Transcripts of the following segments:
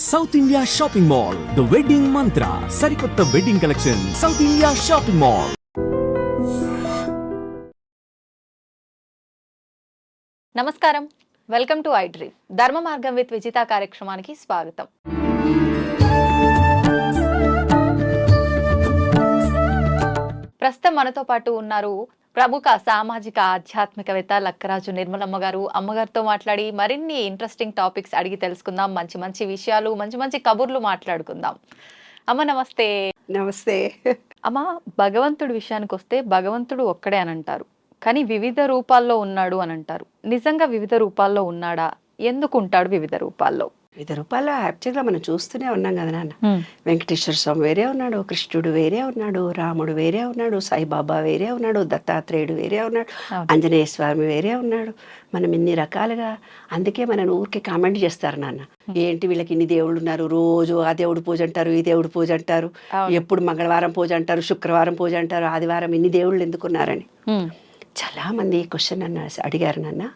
South India shopping mall the wedding mantra సరికొత్త wedding collection South India shopping mall నమస్కారం. Welcome to I dream Dharma Margam with Vijitha కార్యక్రమానికి స్వాగతం. ప్రస్తుతం మనతో పాటు ఉన్నారు ప్రముఖ సామాజిక ఆధ్యాత్మికవేత్త లక్కరాజు నిర్మలమ్మ గారు అమ్మగారితో మాట్లాడి మరిన్ని ఇంట్రెస్టింగ్ టాపిక్స్ అడిగి తెలుసుకుందాం. మంచి మంచి విషయాలు మంచి మంచి కబుర్లు మాట్లాడుకుందాం. అమ్మ నమస్తే. నమస్తే. అమ్మ భగవంతుడి విషయానికి వస్తే భగవంతుడు ఒక్కడే అని అంటారు. కానీ వివిధ రూపాల్లో ఉన్నాడు అని అంటారు. నిజంగా వివిధ రూపాల్లో ఉన్నాడా? ఎందుకు ఉంటాడు వివిధ రూపాల్లో? వివిధ రూపాల్లో యాక్చువల్గా మనం చూస్తూనే ఉన్నాం కదా నాన్న. వెంకటేశ్వర స్వామి వేరే ఉన్నాడు కృష్ణుడు వేరే ఉన్నాడు రాముడు వేరే ఉన్నాడు సాయిబాబా వేరే ఉన్నాడు దత్తాత్రేయుడు వేరే ఉన్నాడు. ఆంజనేయ స్వామి వేరే ఉన్నాడు. మనం ఇన్ని రకాలుగా అందుకే మనం ఊరికి కామెంట్ చేస్తారు నాన్న. ఏంటి వీళ్ళకి ఇన్ని దేవుళ్ళు ఉన్నారు? రోజు ఆ దేవుడు పూజ అంటారు ఈ దేవుడు పూజ అంటారు. ఎప్పుడు మంగళవారం పూజ అంటారు శుక్రవారం పూజ అంటారు ఆదివారం ఇన్ని దేవుళ్ళు ఎందుకున్నారని. చాలామంది క్వశ్చన్ అన్న అడిగారు నాన్న.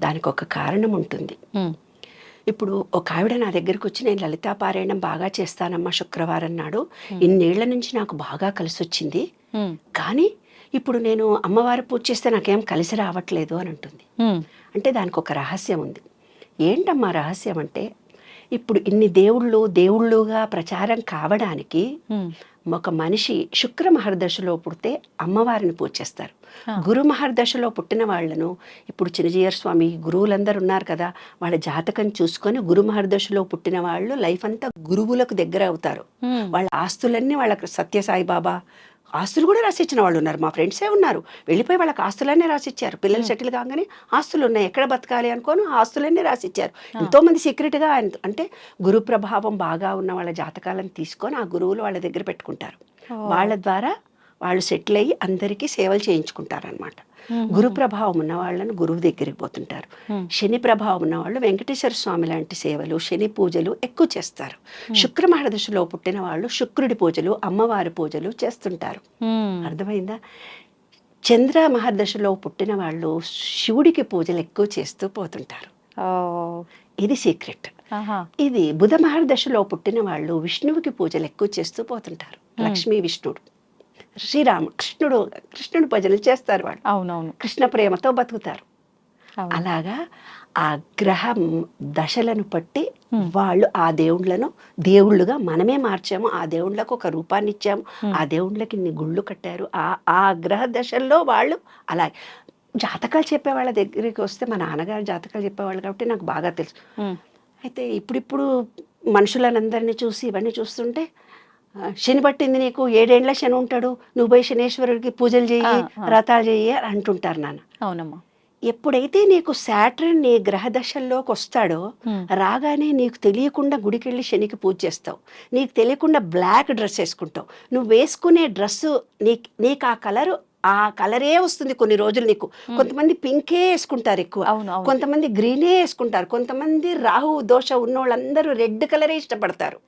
దానికి ఒక కారణం ఉంటుంది. ఇప్పుడు ఒక ఆవిడ నా దగ్గరికి వచ్చి నేను లలితా పారాయణం బాగా చేస్తానమ్మా శుక్రవారం నాడు. ఇన్నేళ్ళ నుంచి నాకు బాగా కలిసి వచ్చింది కానీ ఇప్పుడు నేను అమ్మవారి పూజ చేస్తే నాకేం కలిసి రావట్లేదు అని అంటుంది. అంటే దానికి ఒక రహస్యం ఉంది. ఏంటమ్మా రహస్యం అంటే ఇప్పుడు ఇన్ని దేవుళ్ళు దేవుళ్ళుగా ప్రచారం కావడానికి ఒక మనిషి శుక్ర మహర్దశలో పుడితే అమ్మవారిని పూజ చేస్తారు. ఆ. గురు మహర్దశలో పుట్టిన వాళ్ళను ఇప్పుడు చిన్నజీయర్ స్వామి గురువులందరూ ఉన్నారు కదా వాళ్ళ జాతకం చూసుకొని గురు మహర్దశలో పుట్టిన వాళ్ళు లైఫ్ అంతా గురువులకు దగ్గర అవుతారు. వాళ్ళ ఆస్తులన్నీ వాళ్ళకి సత్యసాయి బాబా ఆస్తులు కూడా రాసిచ్చిన వాళ్ళు ఉన్నారు. మా ఫ్రెండ్సే ఉన్నారు. వెళ్ళిపోయి వాళ్ళకి ఆస్తులన్నీ రాసిచ్చారు. పిల్లలు సెటిల్ కాగానే ఆస్తులు ఉన్నాయి. ఎక్కడ బతకాలి అనుకోని ఆస్తులన్నీ రాసిచ్చారు. ఎంతో మంది సీక్రెట్గా ఆయన అంటే గురు ప్రభావం బాగా ఉన్న వాళ్ళ జాతకాలను తీసుకొని ఆ గురువులు వాళ్ళ దగ్గర పెట్టుకుంటారు. వాళ్ళ ద్వారా వాళ్ళు సెటిల్ అయ్యి అందరికీ సేవలు చేయించుకుంటారనమాట గురు ప్రభావం ఉన్న వాళ్ళని గురువు దగ్గరికి పోతుంటారు. శని ప్రభావం ఉన్న వాళ్ళు వెంకటేశ్వర స్వామి లాంటి సేవలు శని పూజలు ఎక్కువ చేస్తారు. శుక్ర మహర్దశలో పుట్టిన వాళ్ళు శుక్రుడి పూజలు అమ్మవారి పూజలు చేస్తుంటారు. అర్థమైందా? చంద్ర మహర్దశలో పుట్టిన వాళ్ళు శివుడికి పూజలు ఎక్కువ చేస్తూ పోతుంటారు. ఇది సీక్రెట్. ఇది బుధ మహర్దశలో పుట్టిన వాళ్ళు విష్ణువుకి పూజలు ఎక్కువ చేస్తూ పోతుంటారు. లక్ష్మీ విష్ణుడు. శ్రీరాముడు కృష్ణుడు కృష్ణుడు పూజలు చేస్తారు వాళ్ళు. అవునవును. కృష్ణ ప్రేమతో బతుకుతారు. అలాగా ఆ గ్రహం దశలను బట్టి Hmm. వాళ్ళు ఆ దేవుళ్ళను దేవుళ్ళుగా మనమే మార్చాము. ఆ దేవుళ్ళకు ఒక రూపాన్ని ఇచ్చాము. ఆ దేవుళ్ళకి ఇన్ని గుళ్ళు కట్టారు. ఆ ఆ గ్రహ దశల్లో వాళ్ళు అలా జాతకాలు చెప్పే వాళ్ళ దగ్గరికి వస్తే మా నాన్నగారు జాతకాలు చెప్పేవాళ్ళు కాబట్టి నాకు బాగా తెలుసు. అయితే ఇప్పుడిప్పుడు మనుషులనందరినీ చూసి ఇవన్నీ చూస్తుంటే శని పట్టింది నీకు ఏడేండ్ల శని ఉంటాడు నువ్వు పోయి శనేశ్వరుడికి పూజలు ఆ. వ్రతాలు చెయ్యి అని అంటుంటారు నాన్న. అవునమ్మా. ఎప్పుడైతే నీకు శాటర్న్ నీ గ్రహ దశల్లోకి వస్తాడో రాగానే నీకు తెలియకుండా గుడికెళ్ళి శనికి పూజ చేస్తావు. నీకు తెలియకుండా బ్లాక్ డ్రెస్ వేసుకుంటావు. నువ్వు వేసుకునే డ్రెస్సు నీ నీకు ఆ కలరు ఆ కలరే వస్తుంది కొన్ని రోజులు నీకు. కొంతమంది పింకే వేసుకుంటారు ఎక్కువ. కొంతమంది గ్రీనే వేసుకుంటారు. కొంతమంది రాహు దోష ఉన్న వాళ్ళందరూ రెడ్ కలరే ఇష్టపడతారు.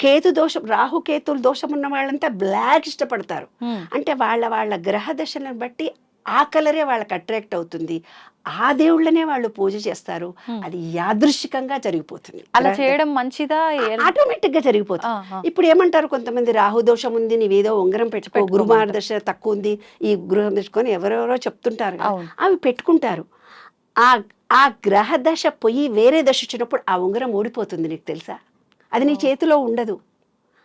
కేతు దోషం రాహు కేతులు దోషం ఉన్న వాళ్ళంతా బ్లాక్ ఇష్టపడతారు. అంటే వాళ్ళ వాళ్ళ గ్రహ దశలను బట్టి ఆ కలరే వాళ్ళకి అట్రాక్ట్ అవుతుంది. ఆ దేవుళ్ళనే వాళ్ళు పూజ చేస్తారు. అది యాదృశ్చికంగా జరిగిపోతుంది. అలా చేయడం మంచిదా? ఆటోమేటిక్గా జరిగిపోతుంది. ఇప్పుడు ఏమంటారు కొంతమంది రాహు దోషం ఉంది నీవేదో ఉంగరం పెట్టుకో. గురుమార్ దశ తక్కువ ఉంది ఈ గృహం తెచ్చుకొని ఎవరెవరో చెప్తుంటారు అవి పెట్టుకుంటారు. ఆ ఆ గ్రహ దశ పోయి వేరే దశ వచ్చినప్పుడు ఆ ఉంగరం ఊడిపోతుంది నీకు తెలుసా? అది నీ చేతిలో ఉండదు.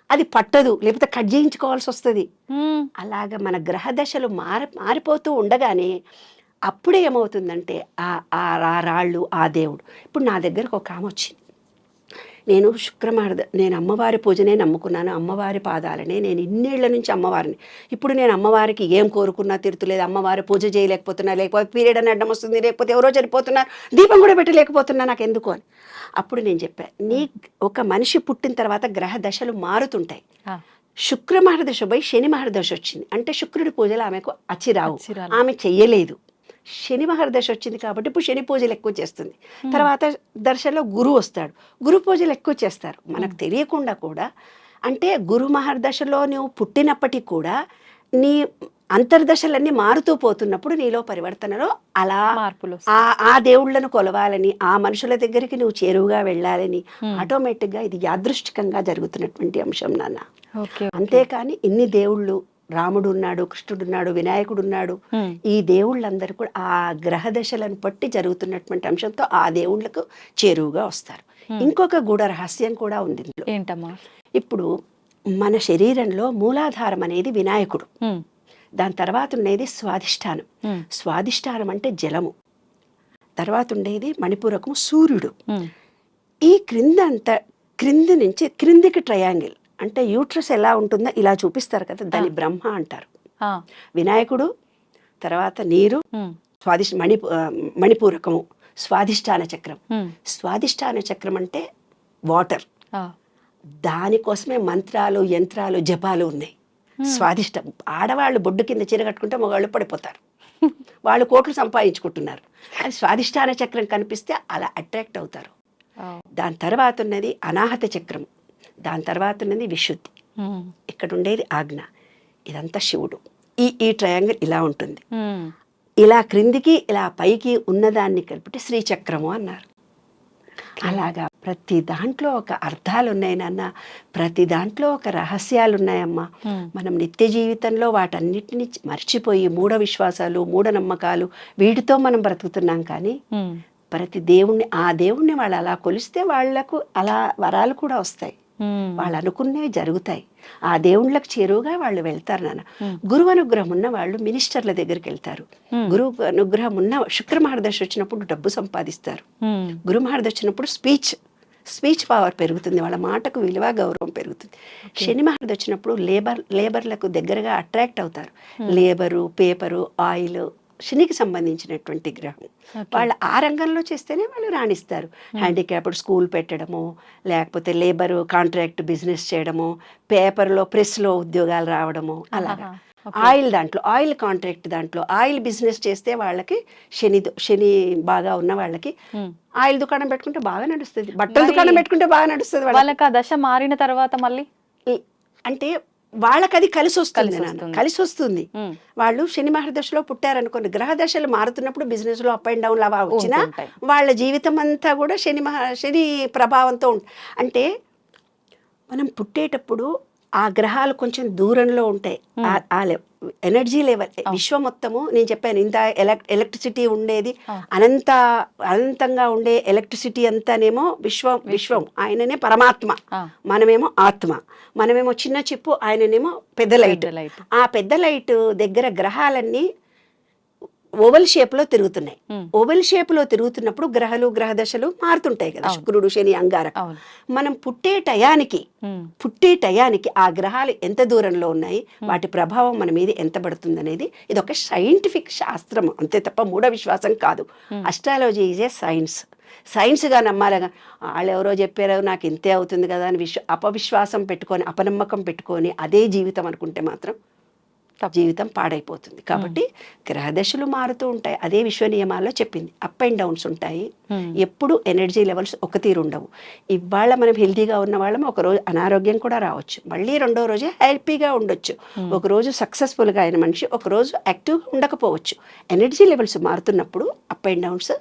అది పట్టదు లేకపోతే కట్ చేయించుకోవాల్సి వస్తుంది. అలాగ మన గ్రహ దశలు మారి మారిపోతూ ఉండగానే అప్పుడే ఏమవుతుందంటే ఆ రాళ్ళు ఆ దేవుడు. ఇప్పుడు నా దగ్గరకు ఒక ఆమె వచ్చింది. నేను శుక్రమార్ద నేను అమ్మవారి పూజనే నమ్ముకున్నాను. అమ్మవారి పాదాలనే నేను ఇన్నేళ్ళ నుంచి అమ్మవారిని. ఇప్పుడు నేను అమ్మవారికి ఏం కోరుకున్నా తిరుతులేదు. అమ్మవారి పూజ చేయలేకపోతున్నా లేకపోతే పీరియడ్ అని అడ్డం వస్తుంది లేకపోతే ఎవరో చనిపోతున్నారు దీపం కూడా పెట్టలేకపోతున్నా నాకు ఎందుకు అని. అప్పుడు నేను చెప్పాను నీ ఒక మనిషి పుట్టిన తర్వాత గ్రహ దశలు మారుతుంటాయి. శుక్ర మహర్దశ పోయి శని మహర్దశ వచ్చింది. అంటే శుక్రుడి పూజలు ఆమెకు అచ్చిరావు. ఆమె చెయ్యలేదు. శని మహర్దశ వచ్చింది కాబట్టి ఇప్పుడు శని పూజలు ఎక్కువ చేస్తుంది. తర్వాత దర్శలో గురువు వస్తాడు. గురు పూజలు ఎక్కువ చేస్తారు. మనకు తెలియకుండా కూడా అంటే గురు మహర్దశలో నువ్వు పుట్టినప్పటికీ కూడా నీ అంతర్దశలన్నీ మారుతూ పోతున్నప్పుడు నీలో పరివర్తనలో అలా మార్పులు ఆ దేవుళ్ళను కొలవాలని ఆ మనుషుల దగ్గరికి నువ్వు చేరువుగా వెళ్ళాలని. ఆటోమేటిక్గా ఇది యాదృష్టికంగా జరుగుతున్నటువంటి అంశం నాన్న. అంతేకాని ఇన్ని దేవుళ్ళు రాముడు ఉన్నాడు కృష్ణుడు ఉన్నాడు వినాయకుడు ఉన్నాడు ఈ దేవుళ్ళందరూ కూడా ఆ గ్రహ దశలను బట్టి జరుగుతున్నటువంటి అంశంతో ఆ దేవుళ్ళకు చేరువుగా వస్తారు. ఇంకొక గూఢ రహస్యం కూడా ఉంది ఏంటమ్మా? ఇప్పుడు మన శరీరంలో మూలాధారం అనేది వినాయకుడు. దాని తర్వాత ఉండేది స్వాధిష్టానం. స్వాధిష్టానం అంటే జలము. తర్వాత ఉండేది మణిపూరకము సూర్యుడు. ఈ క్రింద అంతా క్రింది నుంచి క్రిందికి ట్రయాంగిల్. అంటే యూట్రస్ ఎలా ఉంటుందో ఇలా చూపిస్తారు కదా దాన్ని బ్రహ్మ అంటారు. వినాయకుడు తర్వాత నీరు స్వాదిష్ మణి మణిపూరకము స్వాధిష్టాన చక్రం. ఉమ్, స్వాధిష్టాన చక్రం అంటే వాటర్. దానికోసమే మంత్రాలు యంత్రాలు జపాలు ఉన్నాయి. స్వాదిష్టం ఆడవాళ్ళు బొడ్డు కింద చీర కట్టుకుంటే మగవాళ్ళు పడిపోతారు. వాళ్ళు కోట్లు సంపాదించుకుంటున్నారు. అది స్వాదిష్టాన చక్రం కనిపిస్తే అలా అట్రాక్ట్ అవుతారు. దాని తర్వాత ఉన్నది అనాహత చక్రం దాని తర్వాత ఉన్నది విశుద్ధి. ఇక్కడ ఉండేది ఆజ్ఞ. ఇదంతా శివుడు. ఈ ఈ ట్రయాంగిల్ ఇలా ఉంటుంది. ఇలా క్రిందికి ఇలా పైకి ఉన్నదాన్ని కలిపితే శ్రీచక్రము అన్నారు. అలాగా ప్రతి దాంట్లో ఒక అర్థాలు ఉన్నాయి నాన్న. ప్రతి దాంట్లో ఒక రహస్యాలు ఉన్నాయమ్మా మనం నిత్య జీవితంలో వాటన్నిటిని మర్చిపోయి మూఢ విశ్వాసాలు మూఢనమ్మకాలు వీటితో మనం బ్రతుకుతున్నాం కానీ ప్రతి దేవుణ్ణి ఆ దేవుణ్ణి వాళ్ళు అలా కొలిస్తే వాళ్ళకు అలా వరాలు కూడా వస్తాయి. వాళ్ళు అనుకున్నవి జరుగుతాయి. ఆ దేవుళ్ళకి చేరువుగా వాళ్ళు వెళ్తారు నాన్న. గురువు అనుగ్రహం ఉన్న వాళ్ళు మినిస్టర్ల దగ్గరికి వెళ్తారు. గురువు అనుగ్రహం ఉన్న శుక్ర మహర్దశ వచ్చినప్పుడు డబ్బు సంపాదిస్తారు. గురు మహర్దశ వచ్చినప్పుడు స్పీచ్ స్పీచ్ పవర్ పెరుగుతుంది. వాళ్ళ మాటకు విలువ గౌరవం పెరుగుతుంది. శని మహర్దశ వచ్చినప్పుడు లేబర్ లేబర్లకు దగ్గరగా అట్రాక్ట్ అవుతారు. లేబరు పేపరు ఆయిల్ శనికి సంబంధించినటువంటి గ్రహం. వాళ్ళు ఆ రంగంలో చేస్తేనే వాళ్ళు రాణిస్తారు. హ్యాండిక్యాప్డ్ స్కూల్ పెట్టడము లేకపోతే లేబర్ కాంట్రాక్ట్ బిజినెస్ చేయడము పేపర్లో ప్రెస్లో ఉద్యోగాలు రావడము అలాగా. ఆయిల్ దాంట్లో ఆయిల్ కాంట్రాక్ట్ దాంట్లో ఆయిల్ బిజినెస్ చేస్తే వాళ్ళకి శని శని బాగా ఉన్న వాళ్ళకి ఉమ్. ఆయిల్ దుకాణం పెట్టుకుంటే బాగా నడుస్తుంది. బట్టల దుకాణం పెట్టుకుంటే బాగా నడుస్తుంది వాళ్ళకి ఆ దశ మారిన తర్వాత మళ్ళీ? అంటే వాళ్ళకి అది కలిసి వస్తుంది కలిసి. వస్తుంది. వాళ్ళు శని మహర్దశలో పుట్టారనుకోండి గ్రహ దశలు మారుతున్నప్పుడు బిజినెస్లో అప్ అండ్ డౌన్ అలా వచ్చినా. వాళ్ళ జీవితం అంతా కూడా శని మహ శని ప్రభావంతో అంటే మనం పుట్టేటప్పుడు ఆ గ్రహాలు కొంచెం దూరంలో ఉంటాయి ఆ- ఆ ఎనర్జీ లెవెల్ విశ్వం మొత్తము నేను చెప్పాను ఇంత ఎలక్ ఎలక్ట్రిసిటీ ఉండేది. అనంత అనంతంగా ఉండే ఎలక్ట్రిసిటీ అంతానేమో విశ్వం విశ్వం. ఆయననే పరమాత్మ. మనమేమో ఆత్మ. మనమేమో చిన్న చిప్పు ఆయననేమో పెద్ద లైట్. ఆ పెద్ద లైట్ దగ్గర గ్రహాలన్నీ ఓవల్ షేప్లో తిరుగుతున్నాయి ఓవల్ షేప్లో తిరుగుతున్నప్పుడు గ్రహాలు గ్రహ దశలు మారుతుంటాయి కదా. శుక్రుడు శని అంగారక అవును. మనం పుట్టే టయానికి పుట్టే టయానికి ఆ గ్రహాలు ఎంత దూరంలో ఉన్నాయి వాటి ప్రభావం మన మీద ఎంత పడుతుంది అనేది ఇది ఒక సైంటిఫిక్ శాస్త్రం అంతే తప్ప మూఢ విశ్వాసం కాదు. అస్ట్రాలజీ ఈజ్ ఏ సైన్స్ సైన్స్గా నమ్మాలిగా వాళ్ళు ఎవరో చెప్పారో నాకు ఇంతే అవుతుంది కదా అని విశ్వ అపవిశ్వాసం పెట్టుకొని అపనమ్మకం పెట్టుకొని అదే జీవితం అనుకుంటే మాత్రం. జీవితం పాడైపోతుంది. కాబట్టి గ్రహదశలు మారుతూ ఉంటాయి. అదే విశ్వ నియమాల్లో చెప్పింది. అప్ అండ్ డౌన్స్ ఉంటాయి. ఎప్పుడు ఎనర్జీ లెవెల్స్ ఒక తీరు ఉండవు. ఇవాళ మనం హెల్తీగా ఉన్న వాళ్ళం ఒక రోజు అనారోగ్యం కూడా రావచ్చు. మళ్ళీ రెండో రోజే హ్యాపీగా ఉండొచ్చు. ఒక రోజు సక్సెస్ఫుల్గా అయిన మనిషి ఒక రోజు యాక్టివ్గా ఉండకపోవచ్చు. ఎనర్జీ లెవెల్స్ మారుతున్నప్పుడు అప్ అండ్ డౌన్స్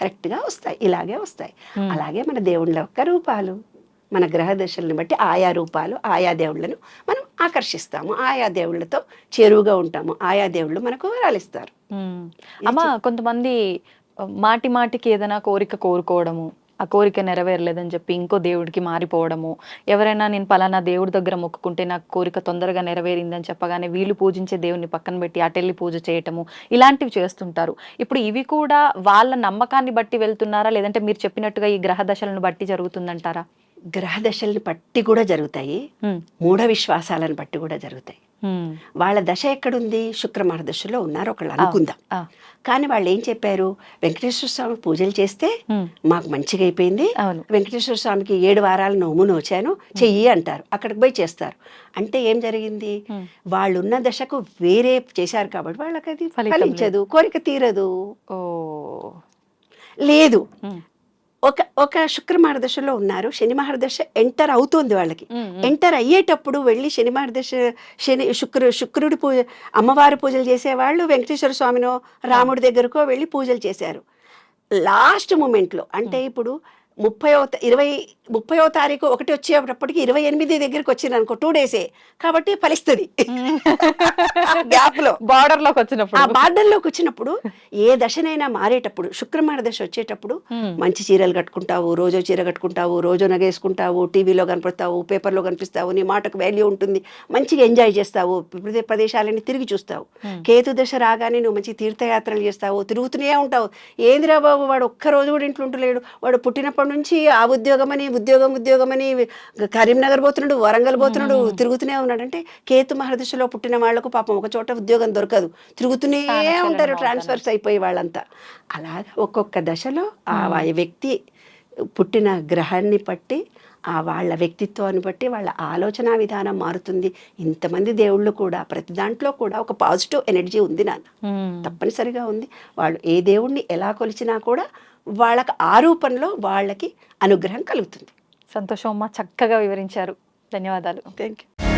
కరెక్ట్గా వస్తాయి. ఇలాగే వస్తాయి. అలాగే మన దేవుళ్ళ యొక్క రూపాలు మన గ్రహ దశల్ని బట్టి ఆయా రూపాలు ఆయా దేవుళ్ళను మనం ఆకర్షిస్తాము ఆయా దేవుళ్ళతో చేరువుగా ఉంటాము. ఆయా దేవుళ్ళు మనకు వరాలిస్తారు ఉమ్. అమ్మ కొంతమంది మాటి మాటికి ఏదైనా కోరిక కోరుకోవడము ఆ కోరిక నెరవేరలేదని చెప్పి ఇంకో దేవుడికి మారిపోవడము ఎవరైనా నేను పలానా దేవుడి దగ్గర మొక్కుకుంటే నాకు కోరిక తొందరగా నెరవేరిందని చెప్పగానే వీళ్ళు పూజించే దేవుని పక్కన పెట్టి అటెళ్ళి పూజ చేయటము ఇలాంటివి చేస్తుంటారు. ఇప్పుడు ఇవి కూడా వాళ్ళ నమ్మకాన్ని బట్టి వెళ్తున్నారా? లేదంటే మీరు చెప్పినట్టుగా ఈ గ్రహ దశలను బట్టి జరుగుతుందంటారా? గ్రహ దశల్ని బట్టి కూడా జరుగుతాయి. మూఢ విశ్వాసాలను బట్టి కూడా జరుగుతాయి. వాళ్ళ దశ ఎక్కడుంది? శుక్రమార దశలో ఉన్నారు ఒకళ్ళు అనుకుందాం. కానీ వాళ్ళు ఏం చెప్పారు? వెంకటేశ్వర స్వామి పూజలు చేస్తే మాకు మంచిగా అయిపోయింది. వెంకటేశ్వర స్వామికి ఏడు వారాలు నోము నోచాను. చెయ్యి అంటారు. అక్కడికి పోయి చేస్తారు. అంటే ఏం జరిగింది? ఉమ్. వాళ్ళు ఉన్న దశకు వేరే చేశారు కాబట్టి వాళ్ళకి అది. ఫలించదు. కోరిక తీరదు. ఓ. లేదు. ఒక ఒక శుక్ర మహర్దశలో ఉన్నారు. శని మహర్దశ ఎంటర్ అవుతోంది వాళ్ళకి. ఎంటర్ అయ్యేటప్పుడు వెళ్ళి శని మహర్దశ శని శుక్రు శుక్రుడి పూజ అమ్మవారి పూజలు చేసేవాళ్ళు వెంకటేశ్వర స్వామినో రాముడి దగ్గరకో వెళ్ళి పూజలు చేశారు. లాస్ట్ మూమెంట్లో అంటే ఇప్పుడు ముప్పయో ఇరవై ముప్పయో తారీఖు ఒకటి వచ్చేటప్పటికి ఇరవై ఎనిమిది దగ్గరికి వచ్చింది అనుకో టూ డేసే కాబట్టి ఫలిస్తుంది. గ్యాప్లో బార్డర్లోకి ఆ వచ్చినప్పుడు బార్డర్లోకి వచ్చినప్పుడు ఏ దశనైనా మారేటప్పుడు శుక్రమార దశ వచ్చేటప్పుడు మంచి చీరలు కట్టుకుంటావు రోజో చీర కట్టుకుంటావు రోజో నగేసుకుంటావు టీవీలో కనపడతావు పేపర్లో కనిపిస్తావు నీ మాటకు వాల్యూ ఉంటుంది. మంచిగా ఎంజాయ్ చేస్తావు ప్రదే- ప్రదేశాలన్నీ తిరిగి చూస్తావు. కేతు దశ రాగానే నువ్వు మంచి తీర్థయాత్రలు చేస్తావు తిరుగుతూనే ఉంటావు. ఏందిరా బాబు వాడు ఒక్క రోజు కూడా ఇంట్లో ఉంటలేడు. వాడు పుట్టినప్పటి నుంచి ఆ ఉద్యోగం అని ఉద్యోగం ఉద్యోగం అని కరీంనగర్ పోతున్నాడు వరంగల్ పోతున్నాడు తిరుగుతూనే ఉన్నాడు. అంటే కేతు మహర్దశలో పుట్టిన వాళ్ళకు పాపం ఒక చోట ఉద్యోగం దొరకదు. తిరుగుతూనే ఉంటారు. ట్రాన్స్ఫర్స్ అయిపోయి వాళ్ళంతా. అలాగా ఒక్కొక్క దశలో ఆ వ్యక్తి పుట్టిన గ్రహాన్ని బట్టి ఆ వాళ్ళ వ్యక్తిత్వాన్ని బట్టి వాళ్ళ ఆలోచన విధానం మారుతుంది. ఇంతమంది దేవుళ్ళు కూడా ప్రతి దాంట్లో కూడా ఒక పాజిటివ్ ఎనర్జీ ఉంది నాన్న. తప్పనిసరిగా ఉంది. వాళ్ళు ఏ దేవుణ్ణి ఎలా కొలిచినా కూడా వాళ్ళకి ఆ రూపంలో వాళ్ళకి అనుగ్రహం కలుగుతుంది. సంతోషం అమ్మ చక్కగా వివరించారు. ధన్యవాదాలు. Thank you